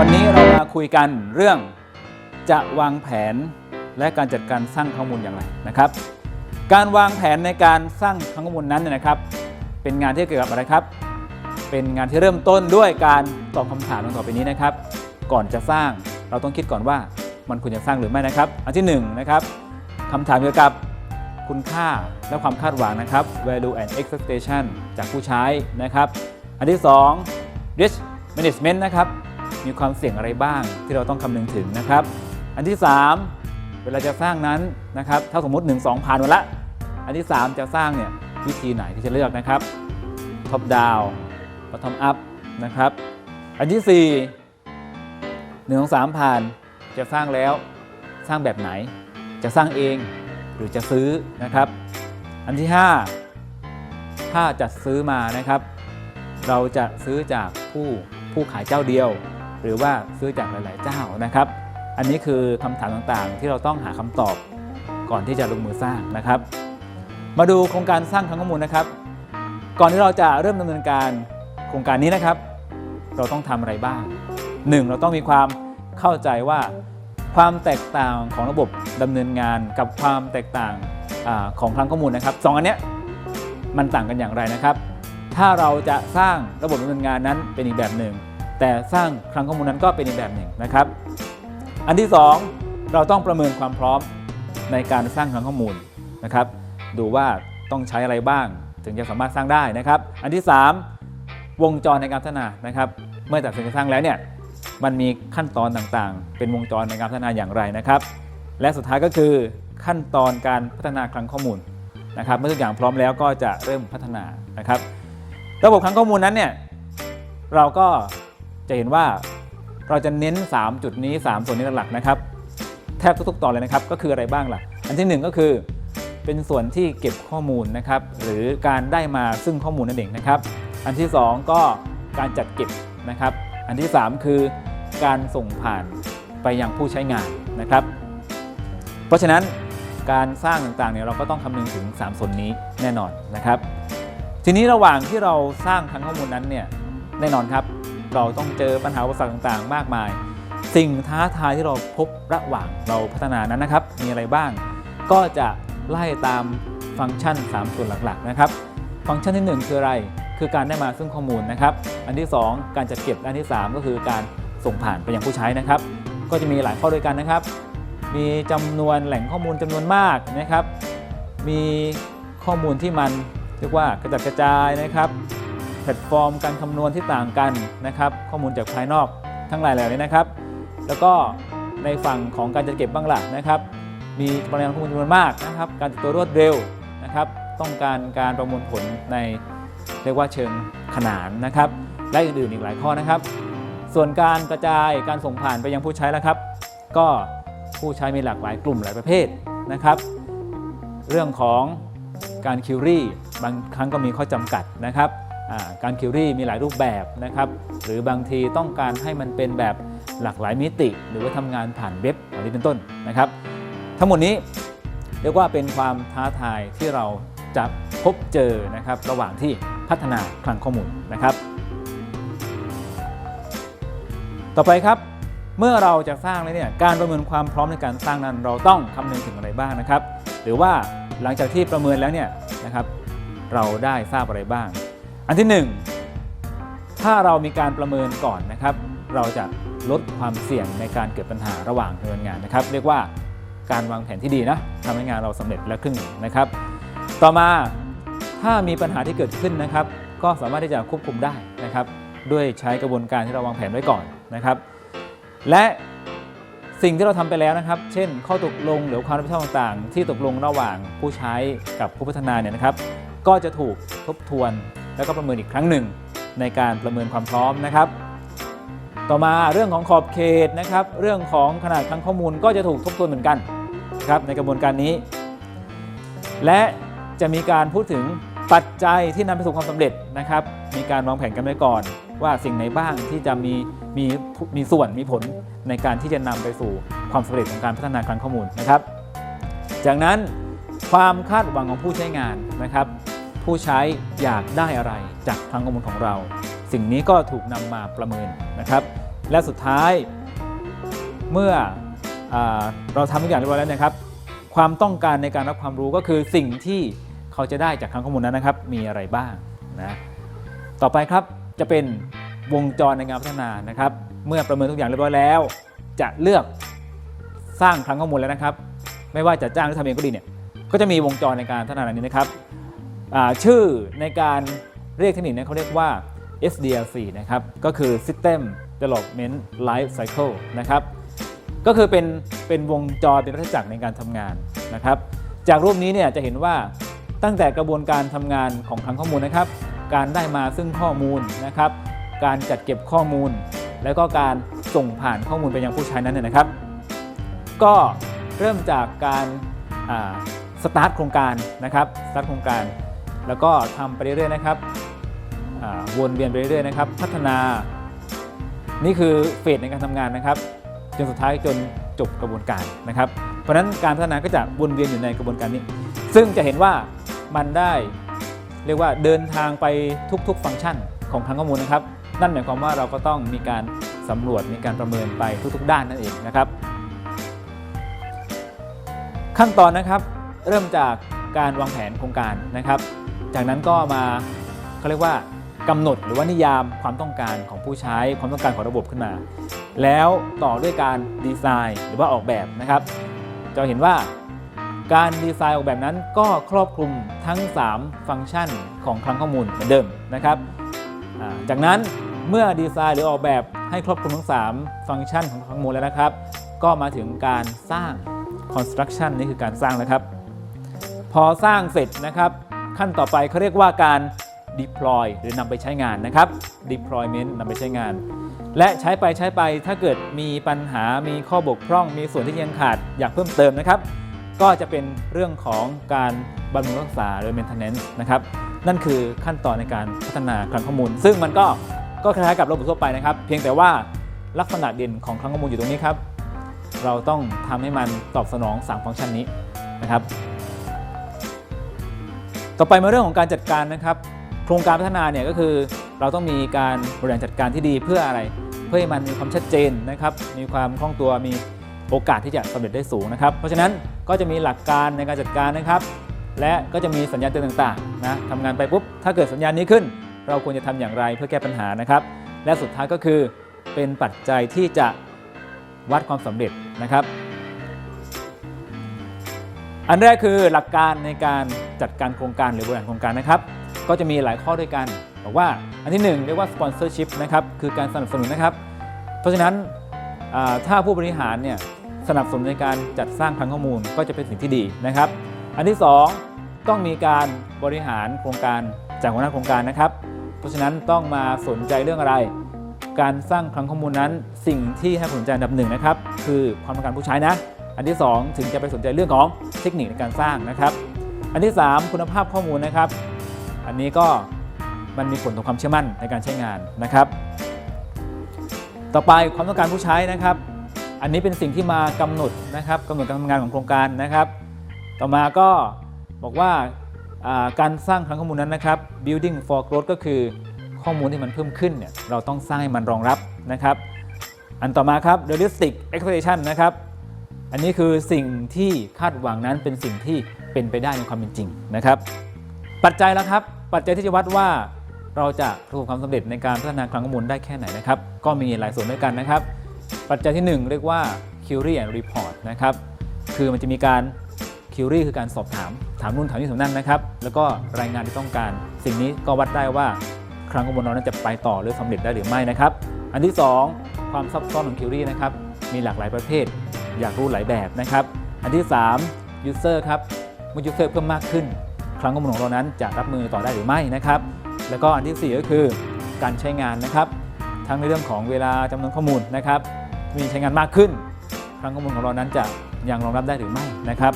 วันนี้เรามาคุยกันเรื่องจะวางแผนและการจัดการสร้างข้อมูลอย่างไรนะครับ การวางแผนในการสร้างข้อมูลนั้นเนยนะครับ เป็นงานที่เกี่ยวกับอะไรครับ เป็นงานที่เริ่มต้นด้วยการตอบคำถามดังต่อไปนี้นะครับ ก่อนจะสร้างเราต้องคิดก่อนว่ามันควรจะสร้างหรือไม่นะครับ อันที่หนึ่งนะครับคำถามเกี่ยวกับคุณค่าและความคาดหวังนะครับ value and expectation จากผู้ใช้นะครับ อันที่สอง risk management นะครับ มีความเสี่ยงอะไรบ้างที่เราต้องคำนึงถึงนะครับ อันที่ 3 เวลาจะสร้างนั้นนะครับถ้าสมมติ 1 2 ผ่านมาละ อันที่ 3 จะสร้างเนี่ยวิธีไหนที่จะเลือกนะครับ top down bottom up นะครับ อันที่ 4 1 2 3 ผ่านจะสร้างแล้วสร้างแบบไหน จะสร้างเองหรือจะซื้อนะครับ อันที่ 5 ถ้าจัดซื้อมานะครับ เราจะซื้อจากผู้ผู้ขายเจ้าเดียว หรือว่าซื้อจากหลายๆเจ้านะครับ อันนี้คือคำถามต่างๆ ที่เราต้องหาคำตอบก่อนที่จะลงมือสร้างนะครับ มาดูโครงการสร้างคลังข้อมูลนะครับ ก่อนที่เราจะเริ่มดำเนินการโครงการนี้นะครับ เราต้องทำอะไรบ้าง 1. เราต้องมีความเข้าใจว่าความแตกต่างของระบบดำเนินงานกับความแตกต่างอของคลังข้อมูลนะครับสองอันเนี้ยมันต่างกันอย่างไรนะครับ ถ้าเราจะสร้างระบบดำเนินงานนั้นเป็นอีกแบบหนึ่ง แต่สร้างคลังข้อมูลนั้นก็เป็นอีกแบบหนึ่งนะครับ อันที่ 2 เราต้องประเมินความพร้อมในการสร้างคลังข้อมูลนะครับ ดูว่าต้องใช้อะไรบ้าง ถึงจะสามารถสร้างได้นะครับ อันที่ 3 วงจรในการพัฒนานะครับ เมื่อตัดสินใจสร้างแล้วเนี่ยมันมีขั้นตอนต่างๆ เป็นวงจรในการพัฒนาอย่างไรนะครับ และสุดท้ายก็คือขั้นตอนการพัฒนาคลังข้อมูลนะครับเมื่อทุกอย่างพร้อมแล้วก็จะเริ่มพัฒนานะครับ ระบบคลังข้อมูลนั้นเนี่ยเราก็ จะเห็นว่าเราจะเน้น 3 จุดนี้ 3 ส่วนนี้หลักๆนะครับแทบทุกๆตอนเลยนะครับก็คืออะไรบ้างล่ะ อันที่ 1 ก็คือ เป็นส่วนที่เก็บข้อมูลนะครับ หรือการได้มาซึ่งข้อมูลนั่นเองนะครับ อันที่ 2 ก็การจัดเก็บนะครับ อันที่ 3 คือการส่งผ่านไปยังผู้ใช้งานนะครับ เพราะฉะนั้นการสร้างต่างๆเนี่ยเราก็ต้องคำนึงถึง 3 ส่วนนี้แน่นอนนะครับ ทีนี้ระหว่างที่เราสร้างคลังข้อมูลนั้นเนี่ยแน่นอนครับ เราต้องเจอปัญหาอุปสรรคต่างๆ มากมาย สิ่งท้าทายที่เราพบระหว่างเราพัฒนานั้นนะครับ มีอะไรบ้าง ก็จะไล่ตามฟังก์ชัน 3 ส่วนหลักๆนะครับ ฟังก์ชันที่ 1 คืออะไร คือการได้มาซึ่งข้อมูลนะครับ อันที่ 2 การจัดเก็บ อันที่ 3 ก็คือการส่งผ่านไปยังผู้ใช้นะครับ ก็จะมีหลายข้อด้วยกันนะครับ มีจำนวนแหล่งข้อมูลจำนวนมากนะครับ มีข้อมูลที่มันเรียกว่ากระจัดกระจายนะครับ พลตฟอร์มการคำนวณที่ต่างกันนะครับ ข้อมูลจากภายนอกทั้งหลายเหล่านี้นะครับ แล้วก็ในฝั่งของการจัดเก็บบ้างล่ะนะครับ มีปริมาณข้อมูลจำนวนมากนะครับ การติดตัวรวดเร็วนะครับ ต้องการการประมวลผลในเรียกว่าเชิงขนานนะครับ และอื่นๆอีกหลายข้อนะครับ ส่วนการกระจายการส่งผ่านไปยังผู้ใช้แล้วครับ ก็ผู้ใช้มีหลากหลายกลุ่มหลายประเภทนะครับ เรื่องของการคิวรี่บางครั้งก็มีข้อจำกัดนะครับ การคิวรี่มีหลายรูปแบบนะครับหรือบางทีต้องการให้มันเป็นแบบหลากหลายมิติ หรือว่าทำงานผ่านเว็บอย่างนี้เป็นต้นนะครับ ทั้งหมดนี้เรียกว่าเป็นความท้าทายที่เราจะพบเจอนะครับระหว่างที่พัฒนาคลังข้อมูลนะครับ ต่อไปครับเมื่อเราจะสร้างแล้วเนี่ยการประเมินความพร้อมในการสร้างนั้นเราต้องคำนึงถึงอะไรบ้างนะครับ หรือว่าหลังจากที่ประเมินแล้วเนี่ยนะครับ เราได้ทราบอะไรบ้าง อันที่ 1 ถ้าเรามีการประเมินก่อนนะครับ เราจะลดความเสี่ยงในการเกิดปัญหาระหว่างดำเนินงานนะครับ เรียกว่าการวางแผนที่ดีนะทำให้งานเราสำเร็จและครึ่งนะครับ ต่อมาถ้ามีปัญหาที่เกิดขึ้นนะครับ ก็สามารถที่จะควบคุมได้นะครับ ด้วยใช้กระบวนการที่เราวางแผนไว้ก่อนนะครับ และสิ่งที่เราทำไปแล้วนะครับ เช่น ข้อตกลงหรือความรับผิดชอบต่างๆ ที่ตกลงระหว่างผู้ใช้กับผู้พัฒนาเนี่ยนะครับ ก็จะถูกทบทวน แล้วก็ประเมินอีกครั้งหนึ่งในการประเมินความพร้อมนะครับ ต่อมาเรื่องของขอบเขตนะครับ เรื่องของขนาดคลังข้อมูลก็จะถูกทบทวนเหมือนกันครับในกระบวนการนี้ และจะมีการพูดถึงปัจจัยที่นำไปสู่ความสำเร็จนะครับ มีการวางแผนกันไว้ก่อน ว่าสิ่งไหนบ้างที่จะมีมีมีส่วนมีผลในการที่จะนำไปสู่ความสำเร็จของการพัฒนาคลังข้อมูลนะครับ จากนั้นความคาดหวังของผู้ใช้งานนะครับ ผู้ใช้อยากได้อะไรจากคลังข้อมูลของเรา สิ่งนี้ก็ถูกนำมาประเมินนะครับ และสุดท้ายเมื่ออเราทำทุกอย่างเรียบร้อยแล้วนะครับ ความต้องการในการรับความรู้ก็คือสิ่งที่เขาจะได้จากคลังข้อมูลนั้นนะครับ มีอะไรบ้างนะต่อไปครับจะเป็นวงจรในงานพัฒนานะครับ เมื่อประเมินทุกอย่างเรียบร้อยแล้ว จะเลือกสร้างคลังข้อมูลแล้วนะครับ ไม่ว่าจะจ้างหรือทำเองก็ดีเนี่ยก็จะมีวงจรในการพัฒนานนี้นะครับ ชื่อในการเรียกเทคนิคนี่ยเขาเรียกว่า SDLC นะครับ ก็คือ System Development Life Cycle นะครับ ก็คือเป็นเป็นวงจรเป็นวัฏจักรในการทำงานนะครับ จากรูปนี้เนี่ยจะเห็นว่าตั้งแต่กระบวนการทำงานของคลังข้อมูลนะครับ การได้มาซึ่งข้อมูลนะครับ การจัดเก็บข้อมูล แล้วก็การส่งผ่านข้อมูลไปยังผู้ใช้นั้นเนยนะครับ ก็เริ่มจากการสตาร์ทโครงการนะครับ สตาร์ทโครงการ แล้วก็ทำไปเรื่อยๆนะครับวนเวียนไปเรื่อยๆนะครับ พัฒนานี่คือเฟสในการทำงานนะครับ จนสุดท้ายจนจบกระบวนการนะครับ เพราะฉะนั้นการพัฒนาก็จะวนเวียนอยู่ในกระบวนการนี้ ซึ่งจะเห็นว่ามันได้เรียกว่าเดินทางไปทุกๆ ฟังก์ชันของทางข้อมูลนะครับ นั่นหมายความว่าเราก็ต้องมีการสำรวจมีการประเมินไปทุกๆ ด้านนั่นเองนะครับ ขั้นตอนนะครับเริ่มจากการวางแผนโครงการนะครับ จากนั้นก็มาเขาเรียกว่ากำหนดหรือว่านิยามความต้องการของผู้ใช้ความต้องการของระบบขึ้นมา แล้วต่อด้วยการดีไซน์หรือว่าออกแบบนะครับ จะเห็นว่าการดีไซน์ออกแบบนั้นก็ครอบคลุมทั้ง 3 ฟังก์ชันของคลังข้อมูลเหมือนเดิมนะครับจากนั้นเมื่อดีไซน์หรือออกแบบให้ครอบคลุมทั้ง 3 ฟังก์ชันของคลังข้อมูลแล้วนะครับ ก็มาถึงการสร้าง construction นี่คือการสร้างนะครับ พอสร้างเสร็จนะครับ ขั้นต่อไปเขาเรียกว่าการ deploy หรือนำไปใช้งานนะครับ deployment นำไปใช้งาน และใช้ไปใช้ไปถ้าเกิดมีปัญหามีข้อบกพร่อง มีส่วนที่ยังขาดอยากเพิ่มเติมนะครับ ก็จะเป็นเรื่องของการบำรุงรักษาหรือ maintenance นะครับนั่นคือขั้นตอนในการพัฒนาคลังข้อมูล ซึ่งมันก็ก็คล้ายๆกับระบบทั่วไปนะครับ เพียงแต่ว่าลักษณะเด่นของคลังข้อมูลอยู่ตรงนี้ครับ เราต้องทำให้มันตอบสนอง 3 ฟังก์ชันนี้นะครับ ต่อไปมาเรื่องของการจัดการนะครับ โครงการพัฒนาเนี่ยก็คือเราต้องมีการบริหารจัดการที่ดีเพื่ออะไร เพื่อให้มันมีความชัดเจนนะครับ มีความคล่องตัวมีโอกาสที่จะสำเร็จได้สูงนะครับ เพราะฉะนั้นก็จะมีหลักการในการจัดการนะครับ และก็จะมีสัญญาณเตือนต่างๆนะทำงานไปปุ๊บถ้าเกิดสัญญาณนี้ขึ้น เราควรจะทำอย่างไรเพื่อแก้ปัญหานะครับ และสุดท้ายก็คือเป็นปัจจัยที่จะวัดความสำเร็จนะครับ อันแรกคือหลักการในการจัดการโครงการหรือบริหารโครงการนะครับ ก็จะมีหลายข้อด้วยกันบอกว่าอันที่หนึ่งเรียกว่า sponsorship นะครับคือการสนับสนุนนะครับ เพราะฉะนั้นถ้าผู้บริหารเนี่ยสนับสนุนในการจัดสร้างคลังข้อมูลก็จะเป็นสิ่งที่ดีนะครับ อันที่สองต้องมีการบริหารโครงการจากหัวหน้าโครงการนะครับ เพราะฉะนั้นต้องมาสนใจเรื่องอะไร การสร้างคลังข้อมูลนั้นสิ่งที่ให้สนใจอันดับหนึ่งนะครับคือความต้องการผู้ใช้นะ อันที่ 2 ถึงจะไปสนใจเรื่องของเทคนิคในการสร้างนะครับ อันที่ 3 คุณภาพข้อมูลนะครับ อันนี้ก็มันมีผลต่อความเชื่อมั่นในการใช้งานนะครับ ต่อไปความต้องการผู้ใช้นะครับ อันนี้เป็นสิ่งที่มากำหนดนะครับกำหนดการทำงานของโครงการนะครับ ต่อมาก็บอกว่าอ่าการสร้างคลังข้อมูลนั้นนะครับ building for growth ก็คือข้อมูลที่มันเพิ่มขึ้นเนี่ยเราต้องสร้างให้มันรองรับนะครับ อันต่อมาครับ realistic expectation นะครับ อันนี้คือสิ่งที่คาดหวังนั้นเป็นสิ่งที่เป็นไปได้ในความเป็นจริงนะครับ ปัจจัยแล้วครับ ปัจจัยที่จะวัดว่าเราจะประสบความสำเร็จในการพัฒนาคลังข้อมูลได้แค่ไหนนะครับ ก็มีหลายส่วนด้วยกันนะครับ ปัจจัยที่ 1 เรียกว่า query and report นะครับ คือมันจะมีการ query คือการสอบถาม ถามนู่นถามนี่ถามนั่นนะครับ แล้วก็รายงานที่ต้องการ สิ่งนี้ก็วัดได้ว่าคลังข้อมูลเรานั้นจะไปต่อหรือสำเร็จได้หรือไม่นะครับ อันที่ 2 ความซับซ้อนของ query นะครับ มีหลากหลายประเภท อยากรู้หลายแบบนะครับ อันที่ 3 user ครับเมื่อ user เพิ่มมากขึ้น คลังข้อมูลของเรานั้นจะรับมือต่อได้หรือไม่นะครับ แล้วก็อันที่ 4 ก็คือการใช้งานนะครับ ทั้งในเรื่องของเวลาจำนวนข้อมูลนะครับ มีใช้งานมากขึ้น คลังข้อมูลของเรานั้นจะยังรองรับได้หรือไม่นะครับ